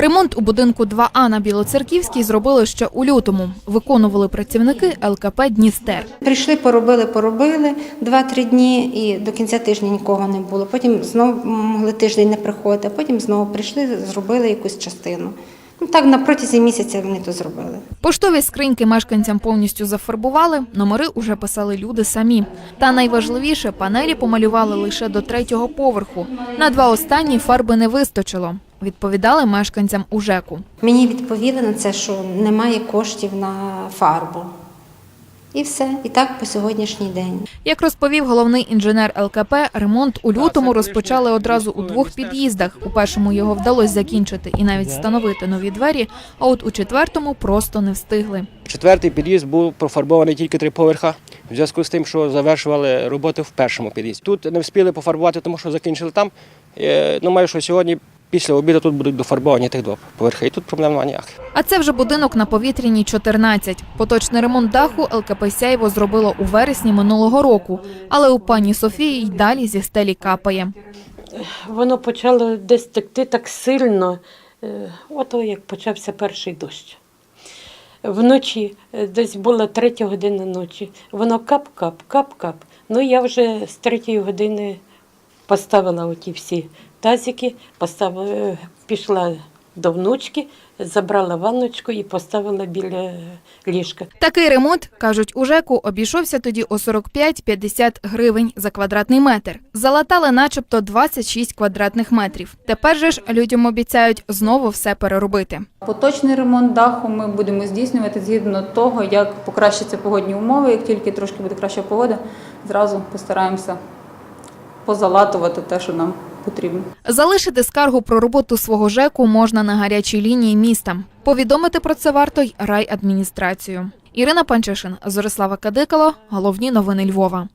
Ремонт у будинку 2А на Білоцерківській зробили ще у лютому. Виконували працівники ЛКП Дністер. Прийшли, поробили, поробили два-три дні, і до кінця тижня нікого не було. Потім знову могли тиждень не приходити, а потім знову прийшли, зробили якусь частину. Ну так на протязі місяця вони то зробили. Поштові скриньки мешканцям повністю зафарбували, номери уже писали люди самі. Та найважливіше, панелі помалювали лише до третього поверху. На два останні фарби не вистачило. Відповідали мешканцям у ЖЕКу. Мені відповіли на це, що немає коштів на фарбу. І все. І так по сьогоднішній день. Як розповів головний інженер ЛКП, ремонт у лютому розпочали одразу у двох під'їздах. У першому його вдалося закінчити і навіть встановити нові двері, а от у четвертому просто не встигли. Четвертий під'їзд був профарбований тільки три поверха, в зв'язку з тим, що завершували роботи в першому під'їзді. Тут не встигли пофарбувати, тому що закінчили там. Е, Думаю, що сьогодні після обіду тут будуть дофарбовані тих два поверхи. І тут проблем немає ніяких. А це вже будинок на повітряній 14. Поточний ремонт даху ЛКП Сяйво зробило у вересні минулого року, але у пані Софії й далі зі стелі капає. Воно почало десь текти так сильно, е, ото як почався перший дощ. Вночі, е, десь була третя година ночі, воно кап-кап, кап-кап. Ну я вже з третьої години поставила оті всі тазики, поставила, е, пішла до внучки, забрала ванночку і поставила біля ліжка. Такий ремонт, кажуть у ЖЕКу, обійшовся тоді у 45-50 гривень за квадратний метр. Залатали начебто 26 квадратних метрів. Тепер же ж людям обіцяють знову все переробити. Поточний ремонт даху ми будемо здійснювати згідно того, як покращаться погодні умови. Як тільки трошки буде краща погода, зразу постараємося позалатувати те, що нам потрібно. Залишити скаргу про роботу свого ЖЕКу можна на гарячій лінії міста. Повідомити про це варто й райадміністрацію. Ірина Панчишин, Зорислава Кадикало. Головні новини Львова.